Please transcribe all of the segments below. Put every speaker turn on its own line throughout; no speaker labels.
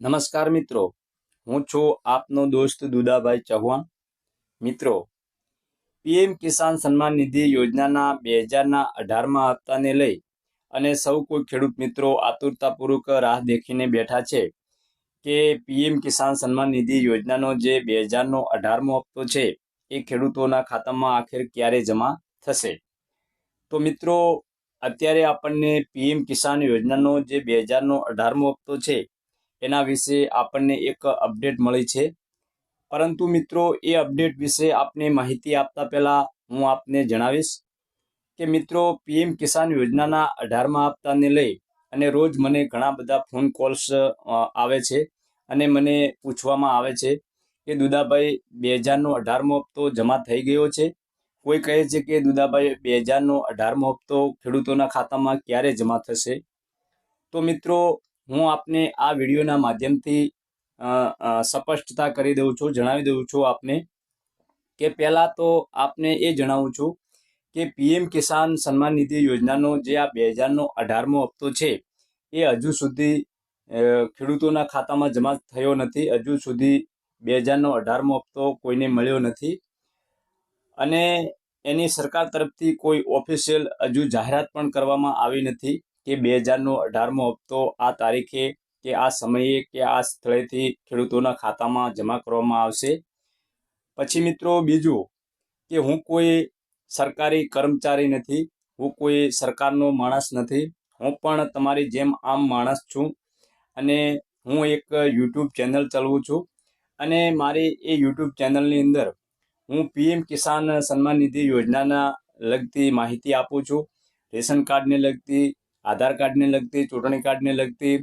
નમસ્કાર મિત્રો. હું છું આપનો દોસ્ત દુદાભાઈ ચૌહાણ. મિત્રો, પીએમ કિસાન સન્માન નિધિ યોજનાના બે હજારના અઢારમાં હપ્તાને લઈ અને સૌ કોઈ ખેડૂત મિત્રો આતુરતાપૂર્વક રાહ દેખીને બેઠા છે કે પીએમ કિસાન સન્માન નિધિ યોજનાનો જે બે હજારનો અઢારમો હપ્તો છે, એ ખેડૂતોના ખાતામાં આખરે ક્યારે જમા થશે? તો મિત્રો, અત્યારે આપણને પીએમ કિસાન યોજનાનો જે બે હજારનો અઢારમો હપ્તો છે એના વિશે આપણને એક અપડેટ મળી છે. પરંતુ મિત્રો, એ અપડેટ વિશે આપને માહિતી આપતા પહેલાં હું આપને જણાવીશ કે મિત્રો, પીએમ કિસાન યોજનાના અઢારમા હપ્તાને લઈ અને રોજ મને ઘણા બધા ફોન કોલ્સ આવે છે અને મને પૂછવામાં આવે છે કે દુદાભાઈ, બે હજારનો અઢારમો હપ્તો જમા થઈ ગયો છે? કોઈ કહે છે કે દુદાભાઈ, બે હજારનો અઢારમો હપ્તો ખેડૂતોના ખાતામાં ક્યારે જમા થશે? તો મિત્રો હું આપને આ વિડીયોના માધ્યમથી સ્પષ્ટતા કરી દઉં છું, જણાવી દઉં છું આપને કે પહેલાં તો આપને એ જણાવું છું કે પીએમ કિસાન સન્માન નિધિ યોજનાનો જે આ બે હજારનો અઢારમો હપ્તો છે, એ હજુ સુધી ખેડૂતોના ખાતામાં જમા થયો નથી. હજુ સુધી બે હજારનો અઢારમો હપ્તો કોઈને મળ્યો નથી. અને એની સરકાર તરફથી કોઈ ઓફિશિયલ હજુ જાહેરાત પણ કરવામાં આવી નથી. કે બે હજારનો અઢારમો હપ્તો આ તારીખે કે આ સમયે કે આ સ્થળેથી ખેડૂતોના ખાતામાં જમા કરવામાં આવશે. પછી મિત્રો બીજું કે હું કોઈ સરકારી કર્મચારી નથી, હું કોઈ સરકારનો માણસ નથી, હું પણ તમારી જેમ આમ માણસ છું અને હું એક યુટ્યુબ ચેનલ ચલાવું છું અને મારી એ યુટ્યુબ ચેનલની અંદર હું પીએમ કિસાન સન્માન નિધિ યોજનાના લગતી માહિતી આપું છું, રેશન કાર્ડને લગતી આધાર કાર્ડને લગતી, ચૂંટણી કાર્ડને લગતી,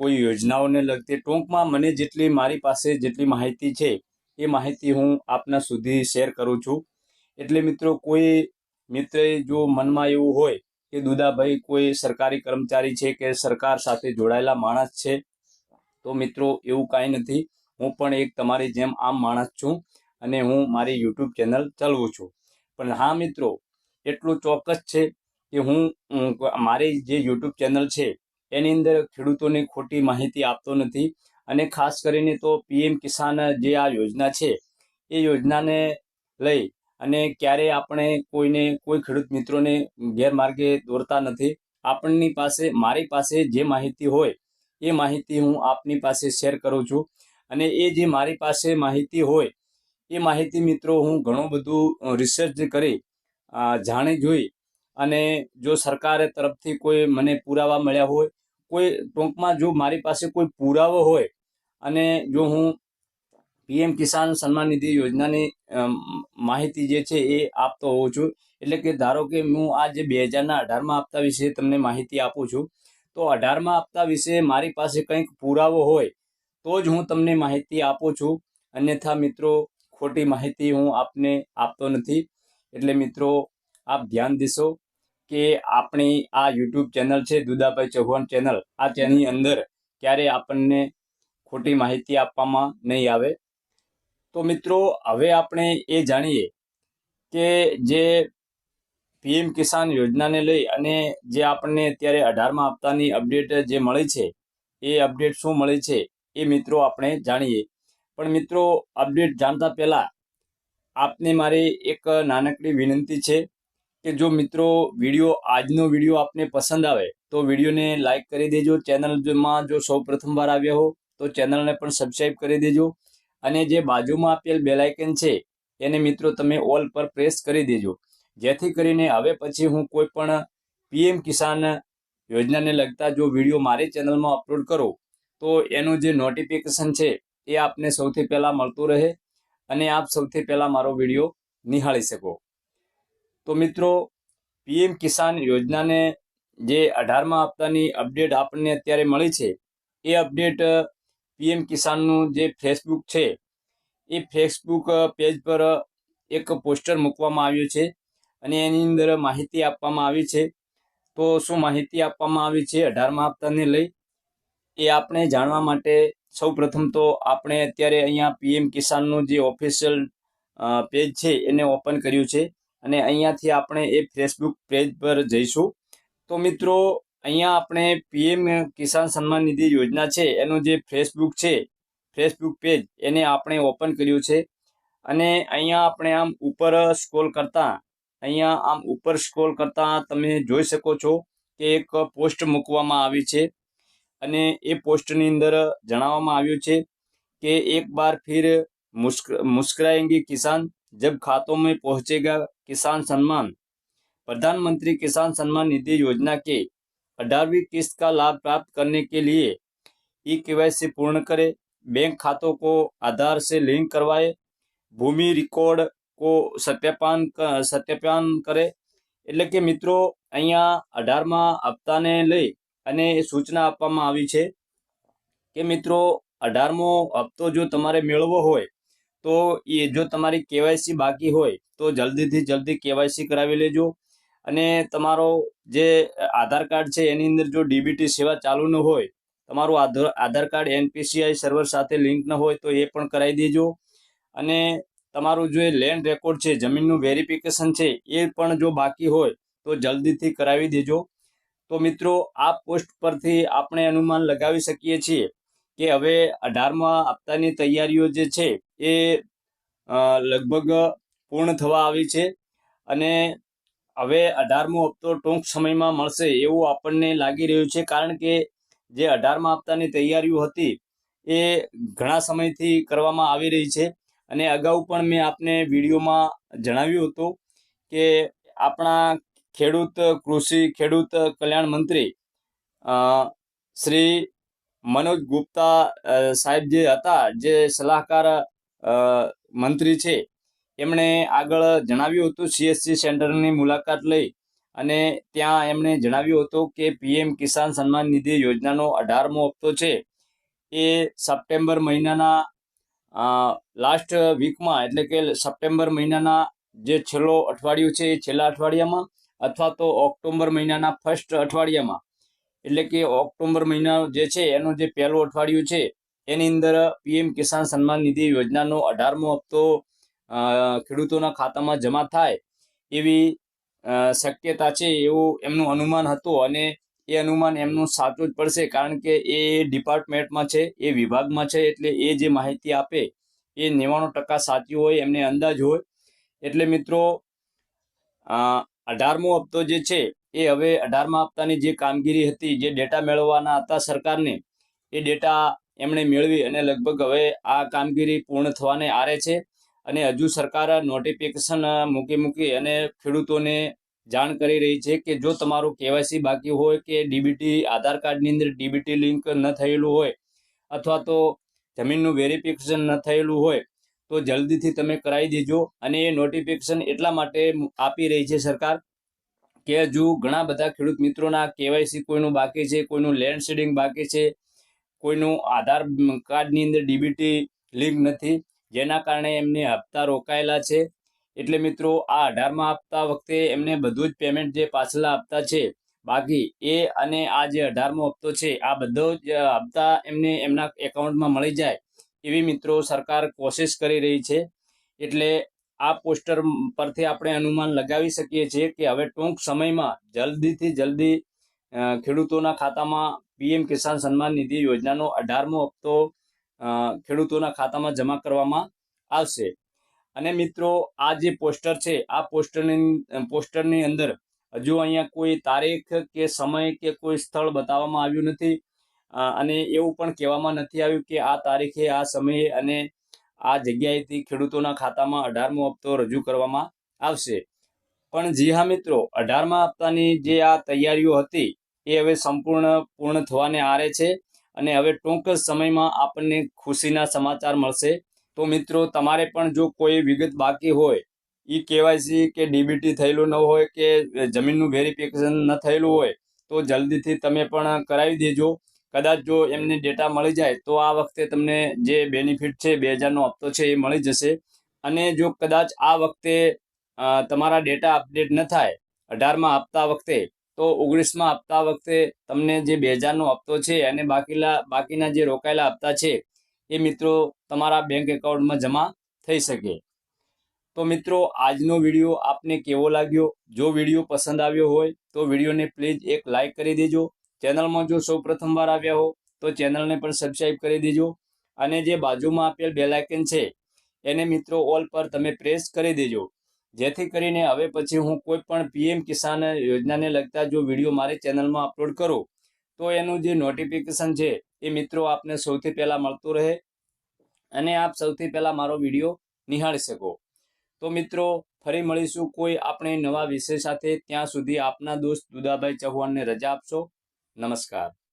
કોઈ યોજનાઓને લગતી, ટૂંકમાં મને જેટલી મારી પાસે જેટલી માહિતી છે, એ માહિતી હું આપના સુધી શેર કરું છું. એટલે મિત્રો, કોઈ મિત્રએ જો મનમાં એવું હોય કે દુદાભાઈ કોઈ સરકારી કર્મચારી છે કે સરકાર સાથે જોડાયેલા માણસ છે, તો મિત્રો, એવું કાંઈ નથી. હું પણ એક તમારી જેમ આમ માણસ છું અને હું મારી યુટ્યુબ ચેનલ ચલાવું છું. પણ હા મિત્રો, એટલું ચોક્કસ છે કે હું મારી જે યુટ્યુબ ચેનલ છે, એની અંદર ખેડૂતોને ખોટી માહિતી આપતો નથી. અને ખાસ કરીને તો પીએમ કિસાન જે આ યોજના છે, એ યોજનાને લઈ અને ક્યારે આપણે કોઈને, કોઈ ખેડૂત મિત્રોને ગેરમાર્ગે દોરતા નથી. આપણની પાસે, મારી પાસે જે માહિતી હોય, એ માહિતી હું આપની પાસે શેર કરું છું. અને એ જે મારી પાસે માહિતી હોય, એ માહિતી મિત્રો હું ઘણું બધું રિસર્ચ કરી જાણી જોઈ અને જો સરકાર તરફથી કોઈ મને પુરાવા મળ્યા હોય, કોઈ ટૂંકમાં જો મારી પાસે કોઈ પુરાવો હોય અને જો હું પીએમ કિસાન સન્માન નિધિ યોજનાની માહિતી જે છે એ આપતો હોઉં છું. એટલે કે ધારો કે હું આ જે બે હજારના અઢારમાં આપતા વિશે તમને માહિતી આપું છું, તો અઢારમાં આપતા વિશે મારી પાસે કંઈક પુરાવો હોય, તો જ હું તમને માહિતી આપું છું. અન્યથા મિત્રો, ખોટી માહિતી હું આપને આપતો નથી. એટલે મિત્રો, આપ ધ્યાન દેશો. કે આપણી આ યુટ્યુબ ચેનલ છે, દુદાભાઈ ચૌહાણ ચેનલ આ ચેનલની અંદર ક્યારે આપણને ખોટી માહિતી આપવામાં નહીં આવે. તો મિત્રો, હવે આપણે એ જાણીએ કે જે પીએમ કિસાન યોજનાને લઈ અને જે આપણને અત્યારે અઢારમા હપ્તાની અપડેટ જે મળી છે, એ અપડેટ શું મળી છે, એ મિત્રો આપણે જાણીએ. પણ મિત્રો અપડેટ જાણતા પહેલાં આપને મારી એક નાનકડી વિનંતી છે. કે જો મિત્રો વીડિયો આજનો વીડિયો આપને પસંદ આવે, તો વિડીયોને લાઇક કરી દેજો. ચેનલમાં જો સૌ પ્રથમવાર આવ્યા હો, તો ચેનલને પણ સબસ્ક્રાઈબ કરી દેજો. અને જે બાજુમાં આપેલ બેલાઇકન છે, એને મિત્રો તમે ઓલ પર પ્રેસ કરી દેજો. જેથી કરીને હવે પછી હું કોઈ પણ પીએમ કિસાન યોજનાને લગતા જો વીડિયો મારી ચેનલમાં અપલોડ કરું, તો એનું જે નોટિફિકેશન છે, એ આપને સૌથી પહેલાં મળતું રહે અને આપ સૌથી પહેલાં મારો વીડિયો નિહાળી શકો. તો મિત્રો, પીએમ કિસાન યોજનાને જે અઢારમા હપ્તાની અપડેટ આપણને અત્યારે મળી છે, એ અપડેટ પીએમ કિસાનનું જે ફેસબુક છે, એ ફેસબુક પેજ પર એક પોસ્ટર મૂકવામાં આવ્યું છે અને એની અંદર માહિતી આપવામાં આવી છે. તો શું માહિતી આપવામાં આવી છે અઢારમા હપ્તાને લઈ? એ આપણે જાણવા માટે સૌ તો આપણે અત્યારે અહીંયા પીએમ કિસાનનું જે ઓફિશિયલ પેજ છે એને ઓપન કર્યું છે. અને અહીંયાથી આપણે એ ફેસબુક પેજ પર જઈશું. તો મિત્રો, અહીંયા આપણે પીએમ કિસાન સન્માન નિધિ યોજના છે, એનો જે ફેસબુક છે ફેસબુક પેજ એને આપણે ઓપન કર્યું છે. અને અહીંયા આપણે આમ ઉપર સ્ક્રોલ કરતાં, અહીંયા આમ ઉપર સ્ક્રોલ કરતાં તમે જોઈ શકો છો કે એક પોસ્ટ મૂકવામાં આવી છે. અને એ પોસ્ટની અંદર જણાવવામાં આવ્યું છે કે એક બાર ફિર મુસ્કરાએંગે કિસાન જબ ખાતોમાં પહોંચેગા में पहुंचेगा किसान सम्मान प्रधानमंत्री किसान सम्मान निधि योजना के अठारहवीं किस्त का लाभ प्राप्त करने के लिए ई केवाईसी पूर्ण करें बैंक खातों को आधार से लिंक करवाए ભૂમિ રેકોર્ડ કો સત્યપાન ક- સત્યપાન કરે એટલે કે મિત્રો અહીંયા અઢારમાં હપ્તાને લઈ અને એ સૂચના આપવામાં આવી છે કે મિત્રો અઢારમો હપ્તો જો તમારે મેળવવો હોય તો એ જો તમારી કેવાયસી બાકી હોય, તો જલ્દીથી જલ્દી કેવાયસી કરાવી લેજો. અને તમારો જે આધાર કાર્ડ છે, એની અંદર જો ડીબીટી સેવા ચાલુ ન હોય, તમારું Aadhaar Aadhaar card, NPCI server સાથે લિંક ન હોય, તો એ પણ કરાવી દેજો. અને તમારું જે લેન્ડ રેકોર્ડ છે, જમીનનું વેરિફિકેશન છે, એ પણ જો બાકી હોય, તો જલ્દીથી કરાવી દેજો. તો મિત્રો, આ પોસ્ટ પરથી આપણે અનુમાન લગાવી શકીએ છીએ કે હવે અઢારમા હપ્તાની તૈયારીઓ જે છે એ લગભગ પૂર્ણ થવા આવી છે અને હવે અઢારમો હપ્તો ટૂંક સમયમાં મળશે એવું આપણને લાગી રહ્યું છે કારણ કે જે અઢારમા હપ્તાની તૈયારીઓ હતી એ ઘણા સમયથી કરવામાં આવી રહી છે અને અગાઉ પણ મેં આપને વિડીયોમાં જણાવ્યું હતું કે આપણા ખેડૂત કૃષિ, ખેડૂત કલ્યાણ મંત્રી શ્રી મનોજ ગુપ્તા સાહેબ જે હતા, જે સલાહકાર મંત્રી છે. એમણે આગળ જણાવ્યું હતું સીએસસી સેન્ટરની મુલાકાત લઈ અને ત્યાં એમણે જણાવ્યું હતું કે પીએમ કિસાન સન્માન નિધિ યોજનાનો અઢારમો હપ્તો છે. એ સપ્ટેમ્બર મહિનાના લાસ્ટ વીકમાં એટલે કે સપ્ટેમ્બર મહિનાના જે છેલ્લો અઠવાડિયું છે એ છેલ્લા અઠવાડિયામાં અથવા તો ઓક્ટોબર મહિનાના ફર્સ્ટ અઠવાડિયામાં. એટલે કે ઓક્ટોબર મહિના જે છે એનું જે પહેલું અઠવાડિયું છે એની અંદર પીએમ કિસાન સન્માન નિધિ યોજનાનો અઢારમો હપ્તો ખેડૂતોના ખાતામાં જમા થાય એવી શક્યતા છે એવું એમનું અનુમાન હતું અને એ અનુમાન એમનું સાચું જ પડશે કારણ કે એ ડિપાર્ટમેન્ટમાં છે, એ વિભાગમાં છે એટલે એ જે માહિતી આપે એ નેવાણું ટકા સાચી હોય, એમને અંદાજ હોય. એટલે મિત્રો અઢારમો હપ્તો જે છે એ હવે અઢારમા હપ્તાની જે કામગીરી હતી, જે ડેટા મેળવવાના હતા સરકારને, એ ડેટા એમણે મેળવી અને લગભગ હવે આ કામગીરી પૂર્ણ થવાને આરે છે. અને હજુ સરકાર નોટિફિકેશન મૂકી મૂકી અને ખેડૂતોને જાણ કરી રહી છે કે જો તમારું કેવાયસી બાકી હોય કે ડીબીટી આધાર કાર્ડની અંદર ડીબીટી લિંક ન થયેલું હોય અથવા તો જમીનનું વેરિફિકેશન ન થયેલું હોય, તો જલ્દીથી તમે કરાવી દેજો અને એ નોટિફિકેશન એટલા માટે આપી રહી છે સરકાર કે હજુ ઘણા બધા ખેડૂત મિત્રોના કેવાયસી કોઈનું બાકી છે, કોઈનું લેન્ડ સીડિંગ બાકી છે કોઈનું આધાર કાર્ડની અંદર ડીબીટી લિંક નથી, જેના કારણે એમને હપ્તા રોકાયેલા છે. એટલે મિત્રો, આ અઢારમાં હપ્તા વખતે એમને બધું જ પેમેન્ટ જે પાછલા હપ્તા છે, બાકી એ અને આ જે અઢારમો હપ્તો છે, આ બધો જ હપ્તા એમને એમના એકાઉન્ટમાં મળી જાય એવી મિત્રો સરકાર કોશિશ કરી રહી છે. એટલે આ પોસ્ટર પરથી આપણે અનુમાન લગાવી શકીએ છીએ કે હવે ટૂંક સમયમાં જલ્દીથી જલ્દી ખેડૂતોના ખાતામાં પીએમ કિસાન સન્માન નિધિ યોજનાનો અઢારમો હપ્તો ખેડૂતોના ખાતામાં જમા કરવામાં આવશે. અને મિત્રો, આ જે પોસ્ટર છે, આ પોસ્ટરની પોસ્ટરની અંદર હજુ અહીંયા કોઈ તારીખ કે સમય કે કોઈ સ્થળ બતાવવામાં આવ્યું નથી. અને એવું પણ કહેવામાં નથી આવ્યું કે આ તારીખે, આ સમયે અને આ જગ્યાએથી ખેડૂતોના ખાતામાં અઢારમો હપ્તો રજૂ કરવામાં આવશે. પણ જી હા મિત્રો, અઢારમા હપ્તાની જે આ તૈયારીઓ હતી એ હવે સંપૂર્ણ પૂર્ણ થવાને આરે છે અને હવે ટૂંક સમયમાં આપણને ખુશીના સમાચાર મળશે. તો મિત્રો, તમારે પણ જો કોઈ વિગત બાકી હોય, ઈ કેવાયસી કે ડીબીટી થયેલું ન હોય કે જમીનનું વેરિફિકેશન ન થયેલું હોય, તો જલ્દીથી તમે પણ કરાવી દેજો. કદાચ જો એમને ડેટા મળી જાય, તો આ વખતે તમને જે બેનિફિટ છે, બે હજારનો હપ્તો છે, એ મળી જશે. અને જો કદાચ આ વખતે તમારા ડેટા અપડેટ ન થાય, અઢારમાં હપ્તા વખતે તો ઓગણીસમાં આપતા વખતે તમને જે બે હજારનો હપ્તો છે અને બાકીલા, બાકીના જે રોકાયેલા હપ્તા છે, એ મિત્રો તમારા બેંક એકાઉન્ટમાં જમા થઈ શકે. તો મિત્રો, આજનો વીડિયો આપને કેવો લાગ્યો? જો વીડિયો પસંદ આવ્યો હોય, તો વિડીયોને પ્લીઝ એક લાઈક કરી દેજો. ચેનલમાં જો સૌ પ્રથમવાર આવ્યા હો, તો ચેનલને પણ સબસ્ક્રાઈબ કરી દેજો. અને જે બાજુમાં આપેલ બેલ આઇકન છે, એને મિત્રો ઓલ પર તમે પ્રેસ કરી દેજો. જેથી કરીને હવે પછી હું કોઈ પણ પીએમ કિસાન યોજનાને લગતા જો વીડિયો મારી ચેનલમાં અપલોડ કરું, તો એનું જે નોટિફિકેશન છે, એ મિત્રો આપને સૌથી પહેલાં મળતું રહે અને આપ સૌથી પહેલાં મારો વીડિયો નિહાળી શકો. તો મિત્રો, ફરી મળીશું કોઈ આપણે નવા વિષય સાથે. ત્યાં સુધી આપના દોસ્ત દુદાભાઈ ચૌહાણને રજા આપશો. નમસ્કાર.